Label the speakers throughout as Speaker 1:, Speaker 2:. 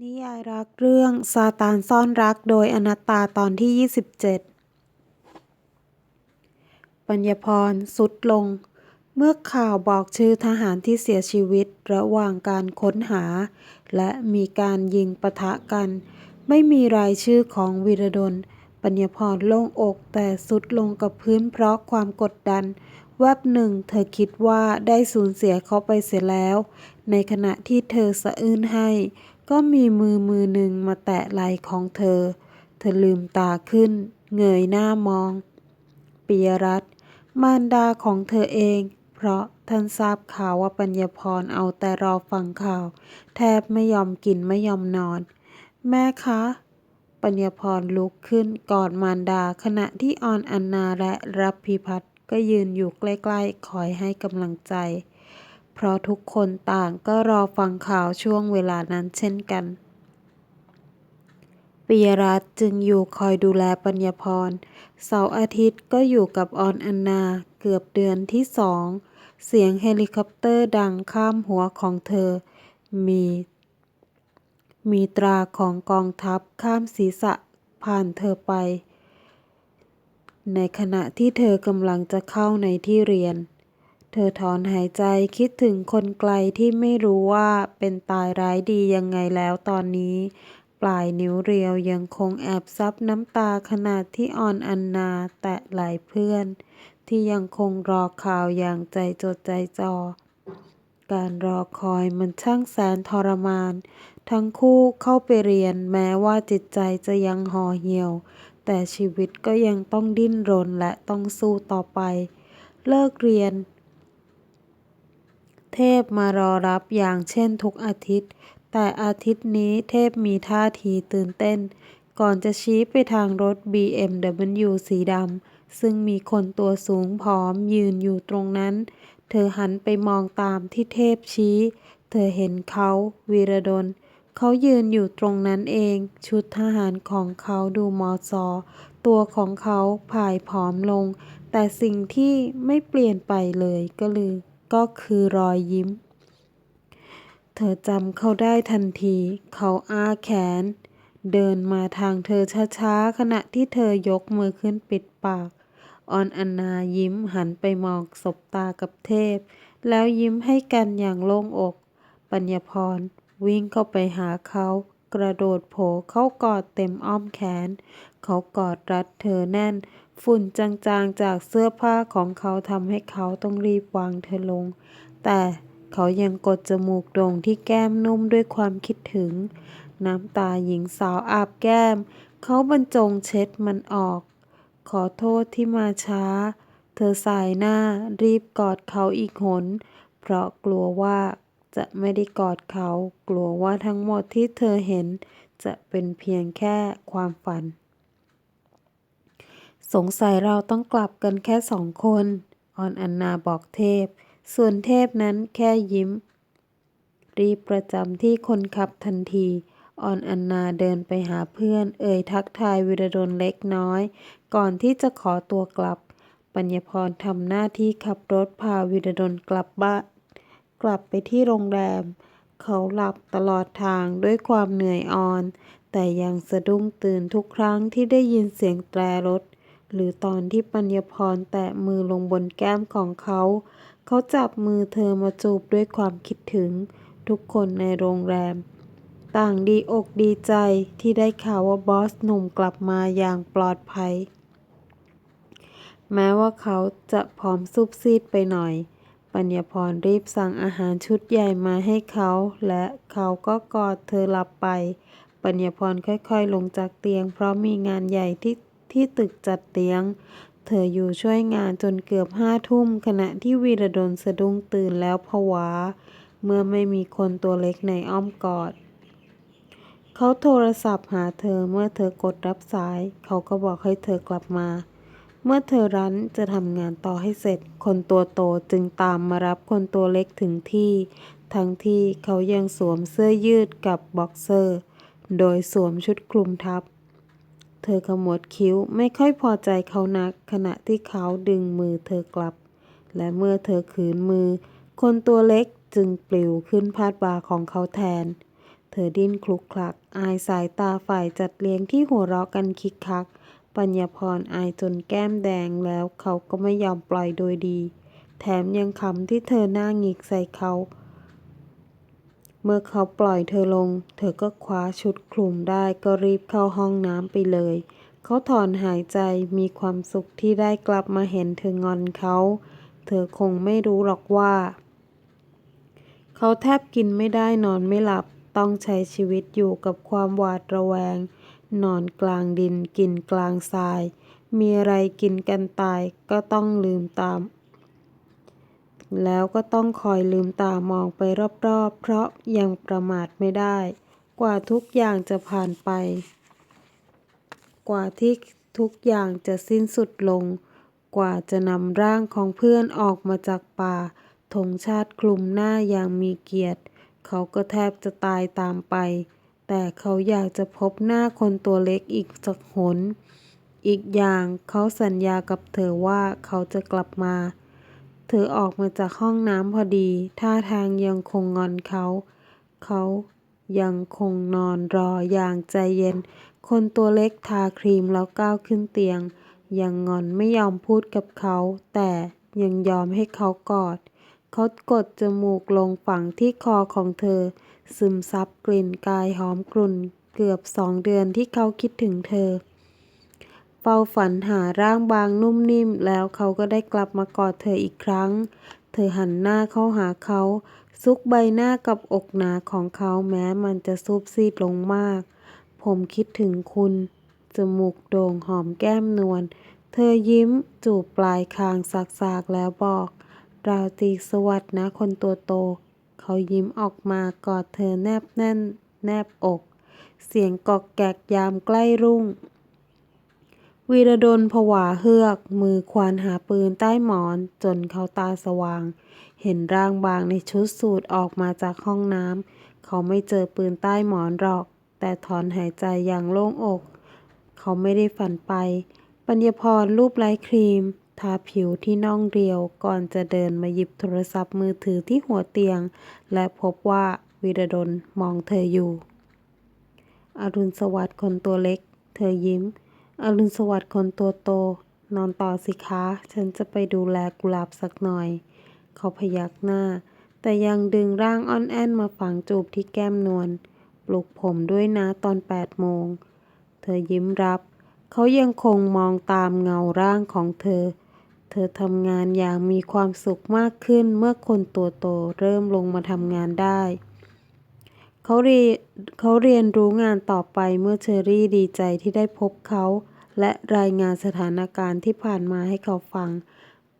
Speaker 1: นิยายรักเรื่องซาตานซ่อนรักโดยอนัตตาตอนที่ 27 ปัญญพรสุดลง เมื่อข่าวบอกชื่อทหารที่เสียชีวิตระหว่างการค้นหา และมีการยิงปะทะกัน ไม่มีรายชื่อของวีรดล ปัญญพรโล่งอกแต่สุดลงกับพื้นเพราะความกดดัน แวบหนึ่งเธอคิดว่าได้สูญเสียเขาไปเสียแล้ว ในขณะที่เธอสะอื้นให้ ก็มีมือมือหนึ่งมาแตะไหล่ของเธอ เธอลืมตาขึ้น เงยหน้ามอง ปิยรัตน์มารดาของเธอเอง เพราะท่านทราบข่าวว่าปัญญพรเอาแต่รอฟังข่าว แทบไม่ยอมกินไม่ยอมนอน แม่คะ ปัญญพรลุกขึ้นกอดมารดาขณะที่ออนอันนาและรับพิพัฒน์ก็ยืนอยู่ใกล้ๆ คอยให้กำลังใจ ราะทุกคนต่างก็รอฟังข่าวช่วงเวลานั้นเช่นกันปิยรัตน์จึงอยู่คอยดูแลปัญญพร เสาร์อาทิตย์ก็อยู่กับออนอันนาเกือบเดือนที่สอง เสียงเฮลิคอปเตอร์ดังข้ามหัวของเธอ มี มีตราของกองทัพข้ามศีรษะผ่านเธอไป ในขณะที่เธอกำลังจะเข้าในที่เรียน เธอถอนหายใจคิดถึงคนไกลที่ไม่รู้ว่าเป็นตายร้ายดียังไงแล้วตอนนี้ ปลายนิ้วเรียวยังคงแอบซับน้ำตาขณะที่อ่อนอันนาแตะไหล่เพื่อน ที่ยังคงรอข่าวอย่างใจจดใจจ่อการรอคอยมันช่างแสนทรมาน ทั้งคู่เข้าไปเรียนแม้ว่าจิตใจจะยังห่อเหี่ยว แต่ชีวิตก็ยังต้องดิ้นรนและต้องสู้ต่อไป เลิกเรียน เทพมารอรับอย่างเช่นทุกอาทิตย์ แต่อาทิตย์นี้เทพมีท่าทีตื่นเต้น ก่อนจะชี้ไปทางรถ BMW สีดำซึ่งมีคนตัวสูงผอมยืนอยู่ตรงนั้น เธอหันไปมองตามที่เทพชี้ เธอเห็นเขาวีรดลเขายืนอยู่ตรงนั้นเอง ชุดทหารของเขาดูมอซอ ตัวของเขาผายผอมลง แต่สิ่งที่ไม่เปลี่ยนไปเลยก็คือ ก็คือรอยยิ้ม เธอจำเขาได้ทันที เขาอ้าแขน เดินมาทางเธอช้าๆ ขณะที่เธอยกมือขึ้นปิดปาก ออนอนนายิ้มหันไปมองสบตากับเทพ แล้วยิ้มให้กันอย่างโล่งอก ปัญญพรวิ่งเข้าไปหาเขา กระโดดโผเข้ากอดเต็มอ้อมแขน เขากอดรัดเธอแน่น ฝุ่นจางๆจากเสื้อผ้าของเขาทำให้เขาต้องรีบวางเธอลง แต่เขายังกดจมูกโด่งที่แก้มนุ่มด้วยความคิดถึง น้ำตาหญิงสาวอาบแก้ม เขาบรรจงเช็ดมันออก ขอโทษที่มาช้า เธอสายหน้ารีบกอดเขาอีกหน เพราะกลัวว่าจะไม่ได้กอดเขา กลัวว่าทั้งหมดที่เธอเห็น จะเป็นเพียงแค่ความฝัน สงสัยเราต้องกลับกันแค่สองคน ออนอันนาบอกเทพ ส่วนเทพนั้นแค่ยิ้ม รีบประจำที่คนขับทันทีออนอันนาเดินไปหาเพื่อน เอ่ยทักทายวิรดลเล็กน้อย ก่อนที่จะขอตัวกลับ ปัญญพรทำหน้าที่ขับรถพาวิรดลกลับบ้านกลับไปที่โรงแรม เขาหลับตลอดทางด้วยความเหนื่อยอ่อน แต่ยังสะดุ้งตื่นทุกครั้งที่ได้ยินเสียงแตรรถ หรือตอนที่ปัญญพรแตะมือลงบนแก้มของเขา เขาจับมือเธอมาจูบด้วยความคิดถึง ทุกคนในโรงแรม ต่างดีอกดีใจที่ได้ข่าวว่าบอสหนุ่มกลับมาอย่างปลอดภัย แม้ว่าเขาจะผอมซุบซีดไปหน่อย ปัญญพรรีบสั่งอาหารชุดใหญ่มาให้เขา และเขาก็กอดเธอหลับไป ปัญญพรค่อยๆ ลงจากเตียงเพราะมีงานใหญ่ที่ ที่ตึกจัดเตียง เธออยู่ช่วยงานจนเกือบห้าทุ่มขณะที่วีรดลสะดุ้งตื่นแล้วผวา เมื่อไม่มีคนตัวเล็กในอ้อมกอด เขาโทรศัพท์หาเธอเมื่อเธอกดรับสาย เขาก็บอกให้เธอกลับมา เมื่อเธอรั้นจะทำงานต่อให้เสร็จ คนตัวโตจึงตามมารับคนตัวเล็กถึงที่ ทั้งที่เขายังสวมเสื้อยืดกับบ็อกเซอร์ โดยสวมชุดคลุมทับ เธอขมวดคิ้วไม่ค่อยพอใจเขานัก ขณะที่เขาดึงมือเธอกลับ และเมื่อเธอขืนมือ คนตัวเล็กจึงปลิวขึ้นพาดบ่าของเขาแทน เธอดิ้นคลุกคลัก อายสายตาฝ่ายจัดเลี้ยงที่หัวเราะกันคิกคัก ปัญญาพรอายจนแก้มแดงแล้วเขาก็ไม่ยอมปล่อยโดยดี แถมยังขำที่เธอหน้าหงิกใส่เขา เมื่อเขาปล่อยเธอลง เธอก็คว้าชุดคลุมได้ก็รีบเข้าห้องน้ำไปเลย เขาถอนหายใจมีความสุขที่ได้กลับมาเห็นเธองอนเขา เธอคงไม่รู้หรอกว่า เขาแทบกินไม่ได้นอนไม่หลับต้องใช้ชีวิตอยู่กับความหวาดระแวง นอนกลางดินกินกลางทราย มีอะไรกินกันตายก็ต้องลืมตาม แล้วก็ต้องคอยลืมตามองไปรอบๆ เพราะยังประมาทไม่ได้ กว่าทุกอย่างจะผ่านไป กว่าที่ทุกอย่างจะสิ้นสุดลง กว่าจะนำร่างของเพื่อนออกมาจากป่าธงชาติคลุมหน้าอย่างมีเกียรติ เขาก็แทบจะตายตามไป แต่เขาอยากจะพบหน้าคนตัวเล็กอีกสักหน อีกอย่างเขาสัญญากับเธอว่าเขาจะกลับมา เธอออกมาจากห้องน้ำพอดี ท่าทางยังคงงอนเขา เขายังคงนอนรออย่างใจเย็น คนตัวเล็กทาครีมแล้วก้าวขึ้นเตียง ยังงอนไม่ยอมพูดกับเขา แต่ยังยอมให้เขากอด เขากดจมูกลงฝังที่คอของเธอ ซึมซับกลิ่นกายหอมกลุ่น เกือบสองเดือนที่เขาคิดถึงเธอ เฝ้าฝันหาร่างบางนุ่มนิ่ม แล้วเขาก็ได้กลับมากอดเธออีกครั้ง เธอหันหน้าเข้าหาเขา ซุกใบหน้ากับอกหนาของเขาแม้มันจะซูบซีดลงมาก ผมคิดถึงคุณ จมูกโด่งหอมแก้มนวล เธอยิ้มจูบปลายคางสากๆแล้วบอก ราตรีสวัสดิ์นะคนตัวโต เขายิ้มออกมากอดเธอแนบแน่น แนบอก เสียงกอกแกกยามใกล้รุ่ง วีรดลผวาเฮือก มือควานหาปืนใต้หมอน จนเขาตาสว่าง เห็นร่างบางในชุดสูทออกมาจากห้องน้ำ เขาไม่เจอปืนใต้หมอนหรอก แต่ถอนหายใจอย่างโล่งอก เขาไม่ได้ฝันไป ปัญญาพรรูปไร้ครีม ทาผิวที่น่องเรียว ก่อนจะเดินมาหยิบโทรศัพท์มือถือที่หัวเตียง และพบว่าวีรดลมองเธออยู่ อรุณสวัสดิ์คนตัวเล็ก เธอยิ้ม อรุณสวัสดิ์คนตัวโต นอนต่อสิคะ ฉันจะไปดูแลกุหลาบสักหน่อย เขาพยักหน้า แต่ยังดึงร่างอ่อนแอนมาฝังจูบที่แก้มนวล ปลุกผมด้วยนะตอนแปดโมง เธอยิ้มรับ เขายังคงมองตามเงาร่างของเธอ เธอทำงานอย่างมีความสุขมากขึ้นเมื่อคนตัวโตเริ่มลงมาทำงานได้เขาเรียเขาเรียนรู้งานต่อไปเมื่อเชอรี่ดีใจที่ได้พบเขา และรายงานสถานการณ์ที่ผ่านมาให้เขาฟัง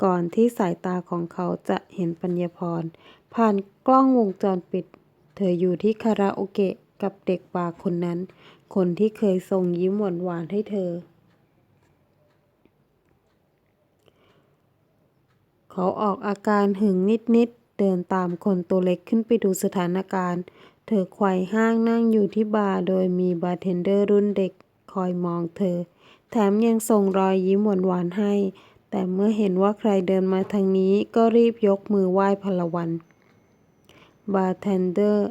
Speaker 1: ก่อนที่สายตาของเขาจะเห็นปัญญาพร ผ่านกล้องวงจรปิด เธออยู่ที่คาราโอเกะกับเด็กบาร์คนนั้น คนที่เคยส่งยิ้มหวานๆให้เธอ เขาออกอาการหึงนิดๆ เดินตามคนตัวเล็กขึ้นไปดูสถานการณ์ เธอไขว่ห้างนั่งอยู่ที่บาร์โดยมีบาร์เทนเดอร์รุ่นเด็กคอยมองเธอ แถมยังส่งรอยยิ้มหวานๆให้ แต่เมื่อเห็นว่าใครเดินมาทางนี้ก็รีบยกมือไหว้พลวัน บาร์เทนเดอร์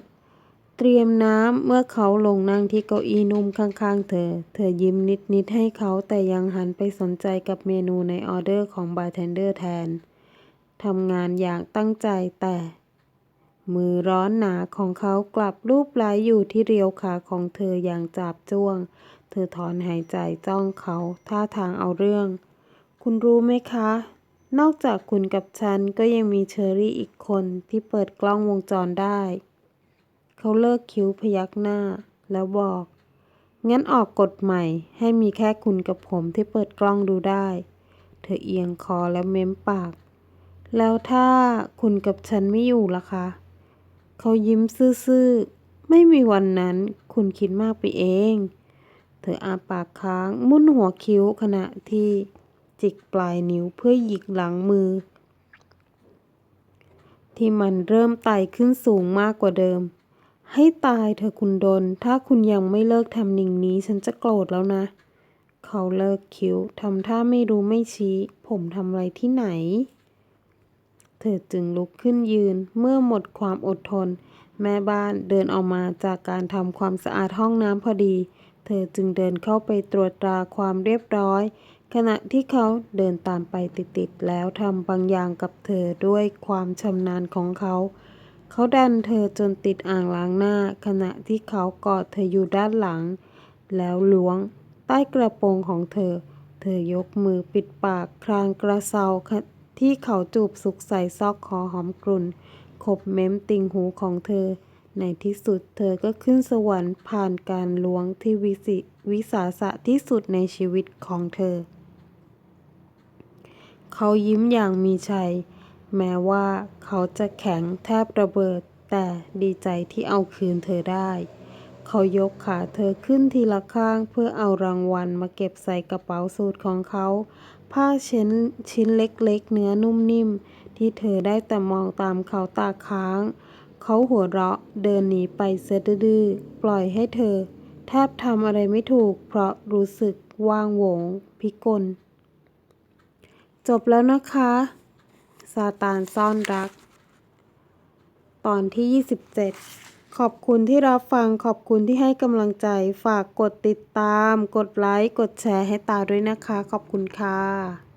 Speaker 1: เตรียมน้ำเมื่อเขาลงนั่งที่เก้าอี้นุ่มข้างๆ เธอ เธอยิ้มนิดๆให้เขาแต่ยังหันไปสนใจกับเมนูในออเดอร์ของบาร์เทนเดอร์แทนทำงานอย่างตั้งใจแต่ มือร้อนหนาของเขากลับรูปไหลอยู่ที่เรียวขาของเธออย่างจับจ้วง เธอถอนหายใจจ้องเขาท่าทางเอาเรื่อง คุณรู้ไหมคะ นอกจากคุณกับฉันก็ยังมีเชอรี่อีกคนที่เปิดกล้องวงจรได้ เขาเลิกคิ้วพยักหน้า แล้วบอก งั้นออกกฎใหม่ให้มีแค่คุณกับผมที่เปิดกล้องดูได้ เธอเอียงคอแล้วเม้มปาก แล้วถ้าคุณกับฉันไม่อยู่ล่ะคะ เขายิ้มซื่อๆ ไม่มีวันนั้น คุณคิดมากไปเอง เธออาปากค้างมุ่นหัวคิ้วขณะที่จิกปลายนิ้วเพื่อหยิกหลังมือ ที่มันเริ่มไต่ขึ้นสูงมากกว่าเดิม ให้ตายเธอคุณดน ถ้าคุณยังไม่เลิกทำนิ่งนี้ฉันจะโกรธแล้วนะ เขาเลิกคิ้วทำท่าไม่รู้ไม่ชี้ ผมทำอะไรที่ไหน เธอจึงลุกขึ้นยืนเมื่อหมดความอดทน แม่บ้านเดินออกมาจากการทำความสะอาดห้องน้ำพอดี เธอจึงเดินเข้าไปตรวจตราความเรียบร้อย ขณะที่เขาเดินตามไปติดๆแล้วทำบางอย่างกับเธอด้วยความชำนาญของเขา เขาดันเธอจนติดอ่างล้างหน้า ขณะที่เขากอดเธออยู่ด้านหลัง แล้วล้วง ใต้กระโปรงของเธอ เธอยกมือปิดปากคลางกระเซาที่เขาจูบสุกใส่ซอกคอหอมกลุ่นขบเม้มติ่งหูของเธอ ในที่สุดเธอก็ขึ้นสวรรค์ผ่านการล้วงที่วิสิวิสาสะที่สุดในชีวิตของเธอ เขายิ้มอย่างมีชัย แม้ว่าเขาจะแข็งแทบระเบิด แต่ดีใจที่เอาคืนเธอได้ เขายกขาเธอขึ้นทีละข้างเพื่อเอารางวัลมาเก็บใส่กระเป๋าสูทของเขา ผ้าชิ้นชิ้นเล็กๆ เนื้อนุ่มนิ่มที่เธอได้แต่มองตามเขาตาค้าง เขาหัวเราะเดินหนีไปเสียดื้อปล่อยให้เธอ แทบทำอะไรไม่ถูก เพราะรู้สึกว่างโหวงพิกล จบแล้วนะคะซาตานซ่อนรัก ตอนที่ 27 ขอบคุณที่รับฟังขอบคุณที่ให้กำลังใจ ฝากกดติดตาม กดไลค์ กดแชร์ให้ตาด้วยนะคะ ขอบคุณค่ะ